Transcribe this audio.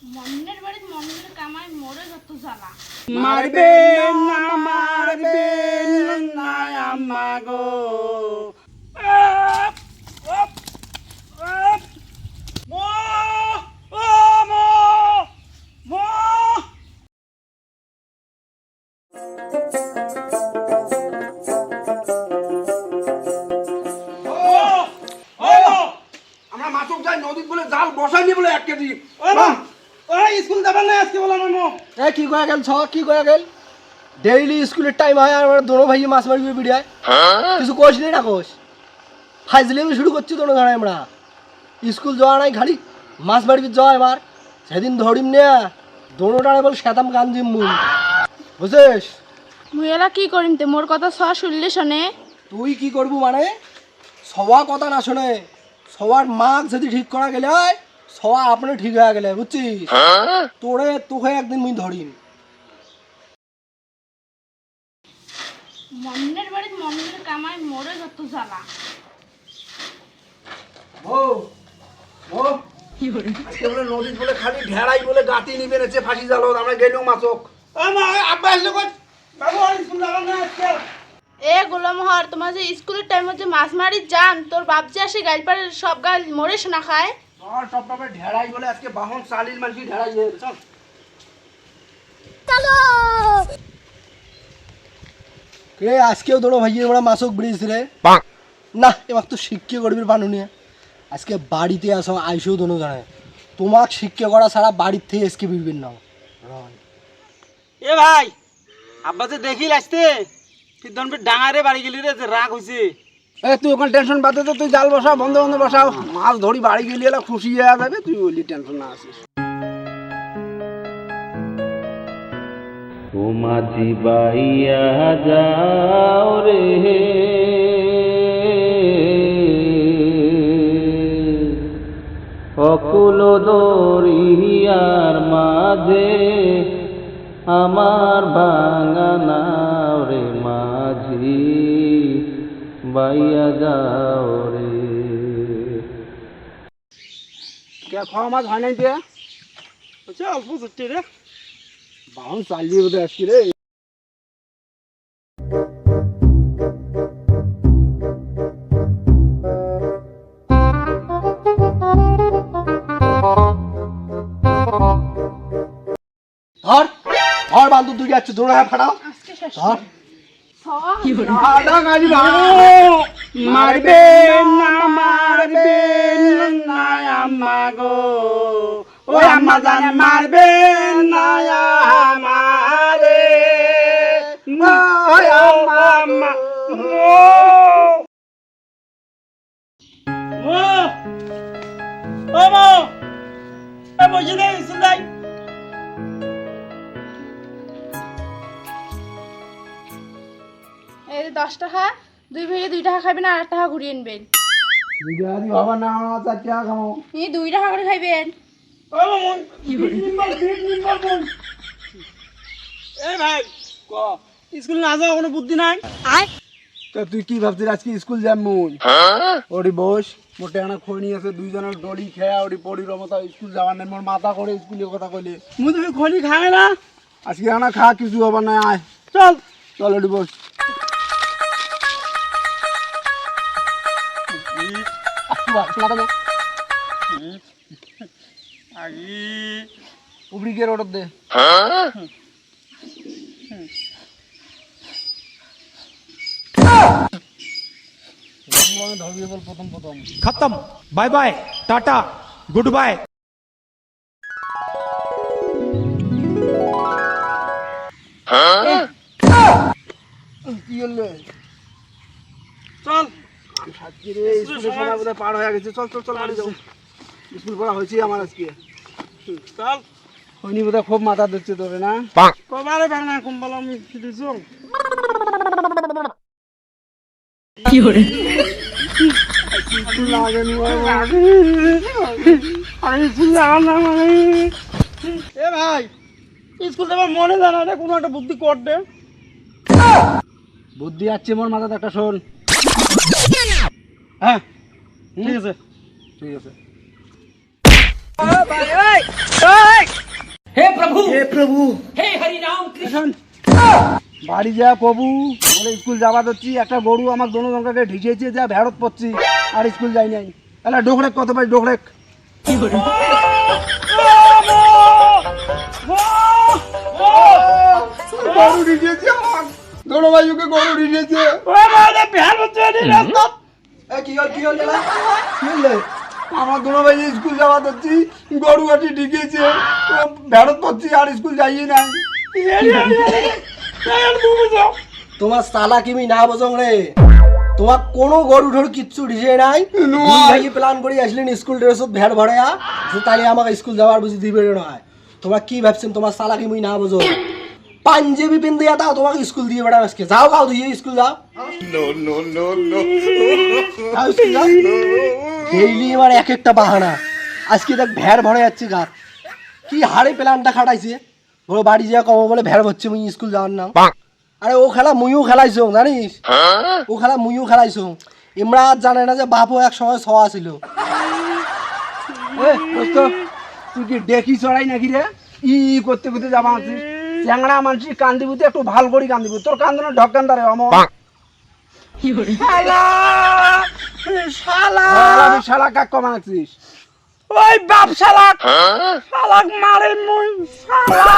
মন্নের বাড়ির মন্নের কামাই মরে যত জ্বালা। মারবে না মারবে না আম্মা গো আপ, আপ, আপ। মো, ও মো, মো। ও, ও, আমরা মাছক যাই নদীত বলে জাল বসাইনি বলে এক কেজি। ও মা, ওই স্কুল যাবার না আজকে বললাম মো। এ কি কয়া গেল ছ কি কয়া গেল? ডেইলি স্কুলের টাইম হয় আর আমরা দোনো ভাই মাছ মারি বিড়ায়। কিছু কোষ নেই না কোষ ফাইজলি আমি শুরু করছি দোনো ঘাড়ে আমরা। স্কুল যাওয়া নাই খালি মাছ মারবি যাওয়া এবার। সেদিন ধরিম নে দোনোটারে বল শ্যাতাম মুই। বুঝছিস কি করিম তে মোর কথা স শুনলে শোনে। তুই কি করবু মানে? সবার কথা না শোনে। সবার মাক যদি ঠিক করা গেলে হয় সবা আপনি ঠিক হয়ে গেলে বুঝছিস? তোরে তোকে একদিন মুই মন্নের বাড়ির মন্নের কামাই মরে যত জ্বালা। ও ও আজকে বলে নদীত বলে খালি ঢেড়াই বলে গাতি নিবে নেছে ফাঁসি জাল আমরা গেলেও মাছক। ও আব্বা আসলে কই? বাবু ওই স্কুল যাবার না আজকে। এ তোমার যে স্কুলের টাইমে যে মাছ মারি যান তোর বাপ যে আসে গাইল পারে সব গাল মরে শোনা খায়। আর সব টাকা ঢেড়াই বলে আজকে বাহন চালির মানুষ ঢেড়াই দিয়ে চল। রে আজকেও দোনো ভাই আমরা মাছক ব্রিজ রে। না এবার তো শিক্ষা করবি বানুনি আজকে বাড়িতে আসো আইসেও দোনো জানে তোমাক শিক্ষা করা ছাড়া বাড়ির থেকে এসকে বিড়বেন না। এ ভাই আব্বা যে দেখিল আসতে তুই ডাঙারে বাড়ি গেলি রে যে রাগ হইছে। এ তুই ওখানে টেনশন বাদে তো, তুই জাল বসাও, বন্ধ বন্ধ বসাও। মাছ ধরি বাড়ি গেলি, এলা খুশি হয়ে যাবে, তুই বলি টেনশন না আসিস। ও মাঝি বাইয়া যাও রে। অকুল দরিয়ার মাঝে আমার ভাঙা রে মাঝি। বাইয়া যাও রে। কে খাওয়া মাছ হয় নাই দিয়ে হচ্ছে অল্প ছুটি রে। বাহন চালিয়ে বোধহয় আসছি রে। ধর ধর বান্ধব তুই যাচ্ছে হ্যাঁ ফাটাও। ধর। মারবে না মারবে না আম্মা গো ও আম্মা জান মারবে না আমারে ও আম্মা ও মো এ যে দশ টাকা দুই ভেঙে দুই টাকা খাইবেন আর আট টাকা ঘুরিয়ে আনবেন। বিরিয়ানি হবে না আমার চার টাকা খাব। এই দুই টাকা করে খাইবেন। ও মন নিম্বল দিন নিম্বল বোন এ ভাই ক? স্কুল না যাওয়া কোনো বুদ্ধি নাই? তো তুই কি ভাবছিস আজকে স্কুল যাম মুই? ওরি বস মোটে আনা খনি আছে দুইজনের ডলি খেয়া ওরি স্কুল নাই মোর মাথা করে স্কুলের কথা কইলে। মুই তুমি খনি খাবে না। আজকে আনা খা কিছু হবার নাই আয়। চল। চল ওরি বস। উপরি গিয়ে অর্ডার দে ধরবি প্রথম প্রথম খতম bye bye tata good bye কি হলো সাতটি রে স্কুলের সময় বোধহয় পার হয়ে গেছে। চল চল চল বাড়ি যাও। স্কুল পড়া হয়েছে আমার আজকে। চল। হয়নি বোধহয় খুব মাথা দিচ্ছে তোরে না? কবারে কুম্বল আমি স্কুল না মানে এ ভাই স্কুল যাবার মনে জানা রে কোনো একটা বুদ্ধি কর দে। বুদ্ধি আছে মোর মাথাতে একটা শোন। হ্যাঁ ঠিক আছে। ঠিক আছে। এখন বাড়ি যা প্রভু বলে স্কুল যাবা দিচ্ছি একটা গরু আমার দোনো জনকাকে ঢিসেছে যা ভেড়ত পড়ছি আর স্কুল যাই নাই। তাহলে ডোকরেক কত পাই ডোকরেক। গরু ঢিসেছে আমার দোনো ভাইকে গরু ঢিসেছে। এ, কি হল কি হল কি হল স্কুল আর স্কুল যাইয়ে নাই তোমার সালা কিমি না বজং রে তোমার কোনো গরু ঠরু কিচ্ছু ডিজে নাই দুই ভাই প্ল্যান করে আসলেন স্কুল ড্রেসত ভেড় ভরায়া যে তাইলে আমাকে স্কুল যাওয়ার বুঝি দিবে নয় তোমরা কি ভাবছেন তোমার সালা কিমি না বোঝো পাঞ্জাবি পিন দিয়া দাও তোমাকে স্কুল দিয়ে বেড়া আজকে। যাও গাও দিয়ে স্কুল যাও। যাও স্কুল যাও। ডেইলি এবার এক একটা বাহানা। আজকে দেখ ভেড় ভরে যাচ্ছে গাত কি হাড়ে প্ল্যানটা খাটাইছে। বলো বাড়ি যা কম বলে ভেড় হচ্ছে মুই স্কুল যাওয়ার নাম। আরে ও খেলা মুইও খেলাইছো জানিস? ও খেলা মুইও খেলাইছো। ইমরান জানে না যে বাপও এক সময় ছয়া ছিল। তুই কি দেখি চড়াই নাকি রে? ই ই করতে করতে যাবা আছিস? চ্যাংড়া মানুষ কান্দিবি তো একটু ভালো করে কান্দিবি তোর কান্দনে ঢক কান্দারে অমর শালা! শালা! শালা কাক কমাছিস ওই বাপ শালা! শালাক মারে মুই শালা!